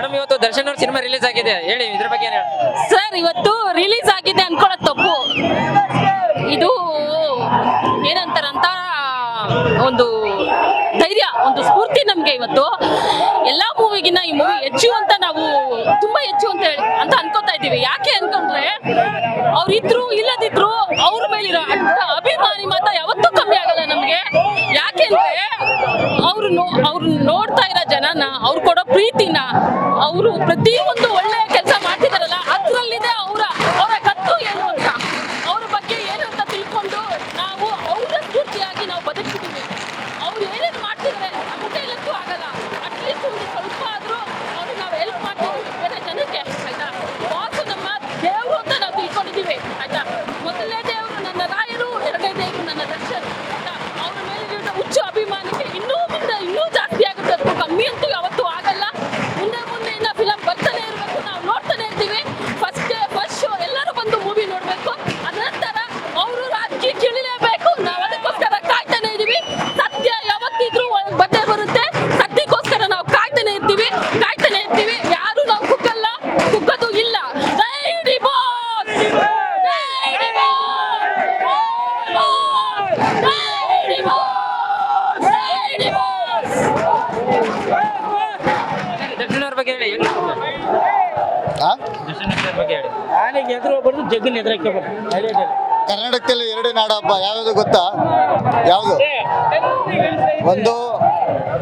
Madam, ಇವತ್ತು ದರ್ಶನ್ ಅವ್ರ cinema release ಆಗಿದೆ. ಹೇಳಿ, ಇದ್ರ ಬಗ್ಗೆ? ಸರ್, ಇವತ್ತು ರಿಲೀಸ್ ಆಗಿದೆ ಅನ್ಕೊಳ್ಳೋದು ತಪ್ಪು. ಇದು ಏನಂತಾರಂತ, ಒಂದು ಧೈರ್ಯ, ಒಂದು ಸ್ಫೂರ್ತಿ ನಮ್ಗೆ ಇವತ್ತು. ಎಲ್ಲಾ ಮೂವಿಗಿನ್ನ ಈ ಮೂವಿ ಹೆಚ್ಚು ಅಂತ ನಾವು ತುಂಬಾ ಹೆಚ್ಚು ಅಂತ ಹೇಳಿ, ಅಂತ ಅನ್ಕೋತಾ ಇದ್ದೀವಿ. ಯಾಕೆ ಅನ್ಕೊಂಡ್ರೆ, ಅವ್ರಿದ್ರು ಇಲ್ಲದಿದ್ರು ಅವ್ರ ಮೇಲಿರೋ ಅಡ್ಡ ಅವ್ರು ಅವ್ರು ನೋಡ್ತಾ ಇರೋ ಜನನ ಅವ್ರು ಕೊಡೋ ಪ್ರೀತಿನ ಅವರು ಪ್ರತಿಯೊಂದು ಒಳ್ಳೆಯ ಬಗ್ಗೆ ಹೇಳಿ ಬಗ್ಗೆ ಹೇಳಿ. ಆನೆಗೆ ಎದುರು ಜಗ್ಗನ್ ಕರ್ನಾಟಕದಲ್ಲಿ ಎರಡೇ ನಾಡ ಹಬ್ಬ ಯಾವ್ದು ಗೊತ್ತಾ? ಯಾವುದು? ಒಂದು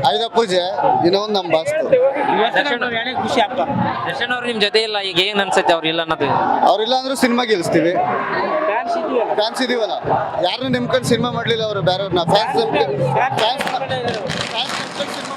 ಆಯುಧ ಪೂಜೆ ಇನ್ನೊಂದು ನಮ್ಮ ಬಾಸ್ತು. ಎಣೆ ಖುಷಿ ಹಬ್ಬ ದರ್ಶನ್ ಅವ್ರು ನಿಮ್ ಜೊತೆ ಇಲ್ಲ ಈಗ ಏನ್ ಅನ್ಸುತ್ತೆ ಅವ್ರು ಇಲ್ಲ ಅನ್ನೋದು? ಅವ್ರಿಲ್ಲ ಅಂದ್ರೂ ಸಿನಿಮಾ ಗೆಲ್ಲಿಸ್ತೀವಿ ಫ್ಯಾನ್ಸ್ ಇದೀವಲ್ಲ ಯಾರು ನಿಮ್ಕೊಂಡು ಸಿನಿಮಾ ಮಾಡ್ಲಿಲ್ಲ ಅವರು ಬೇರೆಯವ್ರನ್ನ. Fans fans fans